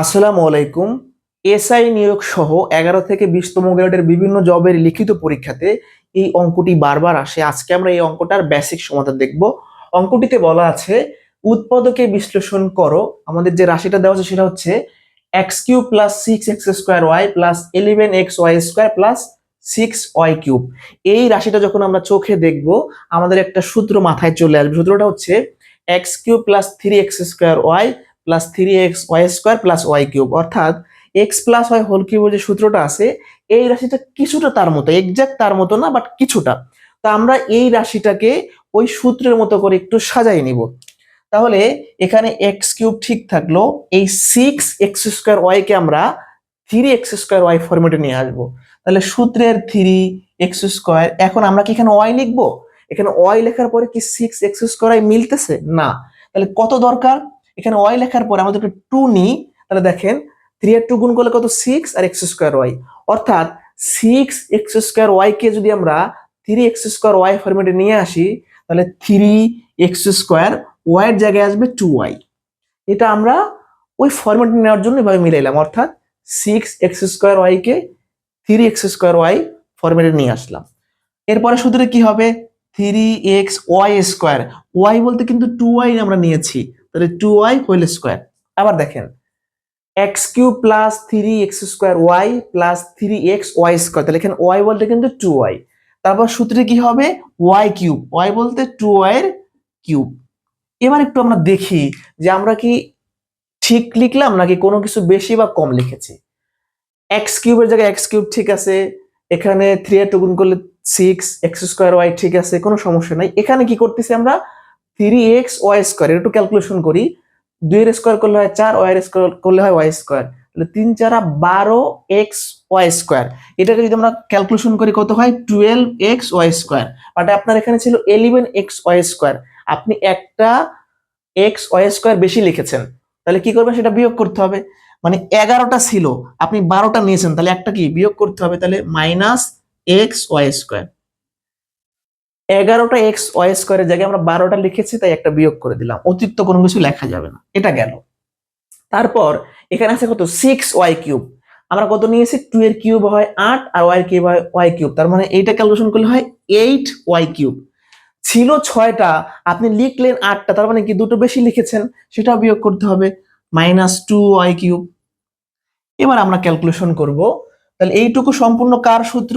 আসসালামু আলাইকুম। এসআই নিয়োগ সহ এগারো থেকে বিশতম গ্রেডের বিভিন্ন জবের লিখিত পরীক্ষাতে এই অঙ্কটি বারবার আসে। আজকে আমরা এই অঙ্কটার বেসিক সমাধান দেখব। অঙ্কটিতে বলা আছে, উৎপাদকে বিশ্লেষণ করো। আমাদের যে রাশিটা দেওয়া আছে সেটা হচ্ছে x cube plus six x square y plus eleven x y square plus six y cube এই রাশিটা যখন আমরা চোখে দেখব, আমাদের একটা সূত্র মাথায় চলে আসবে। সূত্রটা হচ্ছে x cube plus three x square y plus three x y square plus y cube অর্থাৎ এক্স প্লাস ওয়াই হোল কিউবের যে সূত্রটা আছে, এই রাশিটা কিছুটা তার মতো এক্সাক্ট তার মতো না বাট কিছুটা। তো আমরা এই রাশিটাকে ওই সূত্রের মতো করে একটু সাজাই নিব। তাহলে এখানে এক্স কিউব ঠিক থাকল, এই সিক্স এক্স স্কোয়ার ওয়াই কে আমরা থ্রি এক্স স্কোয়ার ওয়াই ফরম্যাটে নিয়ে আসব। তাহলে সূত্রের থ্রি এক্স স্কোয়ার এখন আমরা কি এখানে ওয়াই লিখব? এখানে ওয়াই লেখার পরে কি সিক্স এক্স স্কোয়ার মিলতেছে? না। তাহলে কত দরকার? এখানে ওয়াই লেখার পরে আমাদের টু নিই, তাহলে দেখেন থ্রি আর টু গুণ করলে কত সিক্স আর এক্স স্কোয়ার ওয়াই অর্থাৎ সিক্স এক্স স্কোয়ার ওয়াই কে যদি আমরা থ্রি এক্স স্কোয়ার ওয়াই ফরম্যাটে নিয়ে আসি, তাহলে থ্রি এক্স স্কোয়ার ওয়াইয়ের জায়গায় আসবে টু ওয়াই এটা আমরা ওই ফরম্যাটে নেওয়ার জন্য এভাবে মিলাইলাম, অর্থাৎ সিক্স এক্স স্কোয়ার ওয়াই কে থ্রি এক্স স্কোয়ার ওয়াই ফরম্যাটে নিয়ে আসলাম। এরপরে সূত্রে কি হবে? Three x y square y বলতে কিন্তু টু ওয়াই আমরা নিয়েছি। তাহলে টু ওয়াই হোল স্কোয়ার আবার দেখেন x cube plus three x square y plus three x y square তাহলে এখানে ওয়াই বলতে কিন্তু টু ওয়াই তারপর সূত্রে কি হবে? ওয়াই কিউব ওয়াই বলতে টু ওয়াইয়ের কিউব এবার একটু আমরা দেখি যে আমরা কি ঠিক লিখলাম নাকি কোনো কিছু বেশি বা কম লিখেছি। এক্স কিউবের জায়গায় এক্স কিউব ঠিক আছে, এখানে থ্রি এর টু গুণ করলে সিক্স এক্স স্কোয়ার ওয়াই ঠিক আছে, কোনো সমস্যা নাই। এখানে কি করতেছি আমরা? থ্রি এক্স ওয়াই স্কোয়ার একটু ক্যালকুলেশন করি। দুই এর স্কোয়ার করলে হয় চার ওয়াই স্কোয়ার করলে হয় ওয়াই স্কোয়ার তাহলে তিন চারা বারো এক্স ওয়াই স্কোয়ার এটাকে যদি আমরা ক্যালকুলেশন করি, কত হয়? Twelve x y square but আপনার এখানে ছিল ইলেভেন এক্স ওয়াই স্কোয়ার আপনি একটা এক্স ওয়াই স্কোয়ার বেশি লিখেছেন। তাহলে কি করবেন? সেটা বিয়োগ করতে হবে। মানে এগারোটা ছিল, আপনি বারোটা নিয়েছেন। তাহলে একটা কি? বিয়োগ করতে হবে। তাহলে মাইনাস এক্স ওয়াই স্কোয়ার এগারোটা এক্স ওয়াই স্কোয়ারের জায়গায় আমরা বারোটা লিখেছি, তাই একটা বিয়োগ করে দিলাম। অতিরিক্ত কোনো কিছু লেখা যাবে না। এটা গেল। তারপর এখানে আছে কত? সিক্স ওয়াই কিউব আমরা কত নিয়েছি? টু এর কিউব হয় আট, আর ওয়াই কিউব হয় ওয়াই কিউব তার মানে এইটা ক্যালকুলেশন করলে হয় এইট ওয়াই কিউব ছিল ছয়টা, আপনি লিখলেন আটটা, তার মানে কি দুটো বেশি লিখেছেন? সেটাও বিয়োগ করতে হবে। মাইনাস টু ওয়াই কিউব এবার আমরা ক্যালকুলেশন করব। তাহলে এইটুকু সম্পূর্ণ কার সূত্র?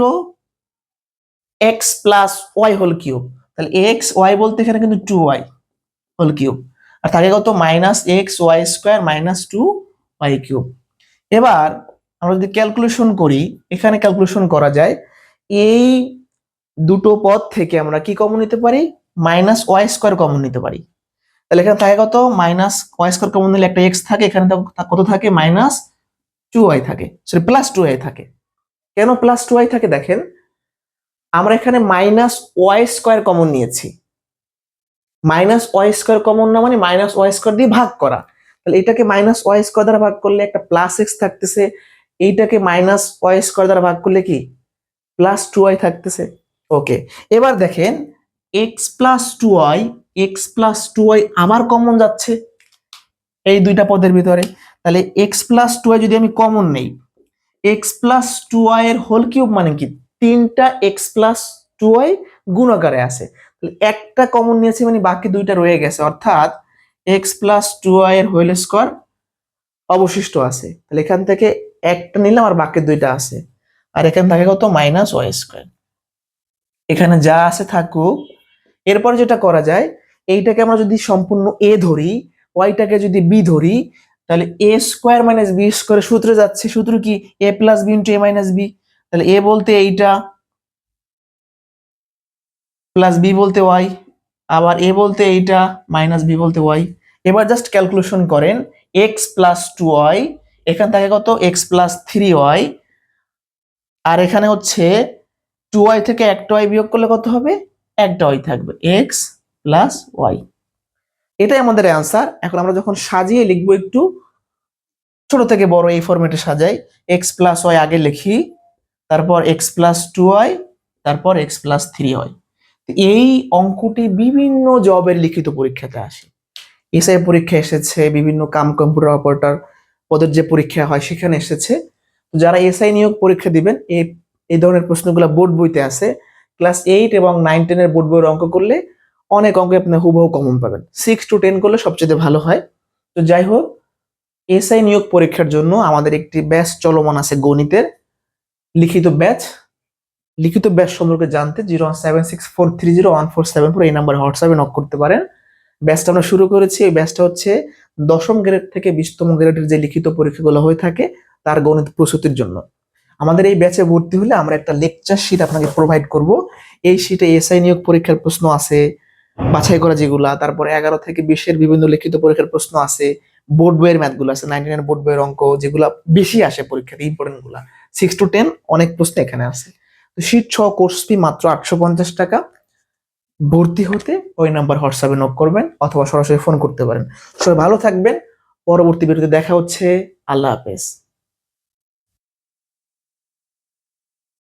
X plus y whole cube তাহলে এক্স ওয়াই বলতে এখানে কিন্তু টু ওয়াই হোল কিউব আর থাকে কত? Minus x y square minus two y cube এবার আমরা যদি ক্যালকুলেশন করি, এখানে ক্যালকুলেশন করা যায়, এই দুটো পদ থেকে আমরা কি কমন নিতে পারি? মাইনাস ওয়াই স্কোয়ার কমন নিতে পারি। তাহলে এখানে থাকে কত? মাইনাস ওয়াই স্কোয়ার কমন নিলে একটা এক্স থাকে, এখানে কত থাকে? মাইনাস টু ওয়াই থাকে। সরি প্লাস টু ওয়াই থাকে। কেন প্লাস টু ওয়াই থাকে? দেখেন আমরা এখানে মাইনাস ওয়াই স্কোয়ার কমন নিয়েছি। মাইনাস ওয়াই স্কোয়ার কমন না মানে মাইনাস ওয়াই স্কোয়ার দিয়ে ভাগ করা। তাহলে এটাকে মাইনাস ওয়াই স্কোয়ার দ্বারা ভাগ করলে একটা প্লাস এক্স থাকতেছে, এইটাকে মাইনাস ওয়াই স্কোয়ার দ্বারা ভাগ করলে কি? প্লাস টু ওয়াই থাকতেছে। ওকে এবার দেখেন x plus two y x plus two y আমার কমন যাচ্ছে এই দুইটা পদের ভিতরে। তাহলে এক্স প্লাস টু ওয়াই যদি আমি কমন নেই এক্স প্লাস টু ওয়াই এর হোল কিউব মানে কি? তিনটা এক্স প্লাস টু ওয়াই গুণাকারে আছে। তাহলে একটা কমন নিয়েছি মানে বাকি দুইটা রয়ে গেছে। অর্থাৎ এক্স প্লাস টু ওয়াই এর হোল স্কোয়ার অবশিষ্ট আছে। তাহলে এখান থেকে একটা নিলাম আর বাকি দুইটা আছে। আর এখানে থাকে কত? মাইনাস ওয়াই স্কোয়ার এখানে যা আছে থাকুক। এরপর যেটা করা যায়, এইটাকে আমরা যদি সম্পূর্ণ এ ধরি ওয়াইটাকে যদি বি ধরি, তাহলে A square minus B square সূত্রে যাচ্ছে। সূত্র কি? A plus B into A minus B তাহলে এ বলতে এইটা প্লাস বি বলতে ওয়াই আবার এ বলতে এইটা মাইনাস বি বলতে ওয়াই এবার জাস্ট ক্যালকুলেশন করেন এক্স প্লাস টু ওয়াই এখান থেকে কত? এক্স প্লাস থ্রি ওয়াই আর এখানে হচ্ছে টু ওয়াই থেকে একটা ওয়াই বিয়োগ করলে কত হবে? একটা ওয়াই থাকবে। এক্স প্লাস ওয়াই এটাই আমাদের অ্যান্সার এখন আমরা যখন সাজিয়ে লিখব একটু, ছোট থেকে বড় এই ফরম্যাটে সাজাই এক্স প্লাস ওয়াই আগে লিখি। তারপর এক্স প্লাস টু ওয়াই তারপর এক্স প্লাস থ্রি ওয়াই এই অঙ্কটি বিভিন্ন জবের লিখিত পরীক্ষাতে আসে। এসআই পরীক্ষা এসেছে, বিভিন্ন কাম কম্পিউটার অপারেটর পদের যে পরীক্ষা হয় সেখানে এসেছে। যারা এসআই নিয়োগ পরীক্ষা দিবেন এই এই ধরনের প্রশ্নগুলো বোর্ড বইতে আছে ক্লাস এইট এবং নাইন টেনের বোর্ড বইয়ের অঙ্ক করলে অনেক অঙ্কে আপনি হুবহু কমন পাবেন। সিক্স টু টেন করলে সবচেয়ে ভালো হয়। তো যাই হোক এসআই নিয়োগ পরীক্ষার জন্য আমাদের একটি ব্যাস চলমান আছে গণিতের। লিখিত ব্যাচ লিখিত ব্যাচ সম্পর্কে জানতে zero seven six four three zero one four seven four এই নাম্বারে হোয়াটসঅ্যাপে নক করতে পারেন। ব্যাচটা আমরা শুরু করেছি, এই ব্যাচটা হচ্ছে দশম গ্রেড থেকে বিশতম গ্রেডের যে লিখিত পরীক্ষাগুলো হয়ে থাকে, তার গণিত প্রস্তুতির জন্য। আমাদের এই ব্যাচে ভর্তি হলে আমরা একটা লেকচার শিট আপনাকে প্রোভাইড করব। এই শিটে এসআই নিয়োগ পরীক্ষার প্রশ্ন আছে, বাছাই করা যেগুলা, তারপরে এগারো থেকে বিশের বিভিন্ন লিখিত পরীক্ষার প্রশ্ন আছে বোর্ড বইয়ের ম্যাথগুলো আছে নাইনটি নাইন বোর্ড বইয়ের অঙ্ক যেগুলো বেশি আসে পরীক্ষাতে ইম্পর্টেন্টগুলা। সিক্স টু টেন অনেক প্রশ্ন এখানে আছে। তো শীত ছ কোর্স ফি মাত্র আটশো পঞ্চাশ টাকা। ভর্তি হতে ওই নাম্বার হোয়াটসঅ্যাপে নক করবেন অথবা সরাসরি ফোন করতে পারেন। সবাই ভালো থাকবেন। পরবর্তী ভিডিওতে দেখা হচ্ছে। আল্লাহ হাফেজ।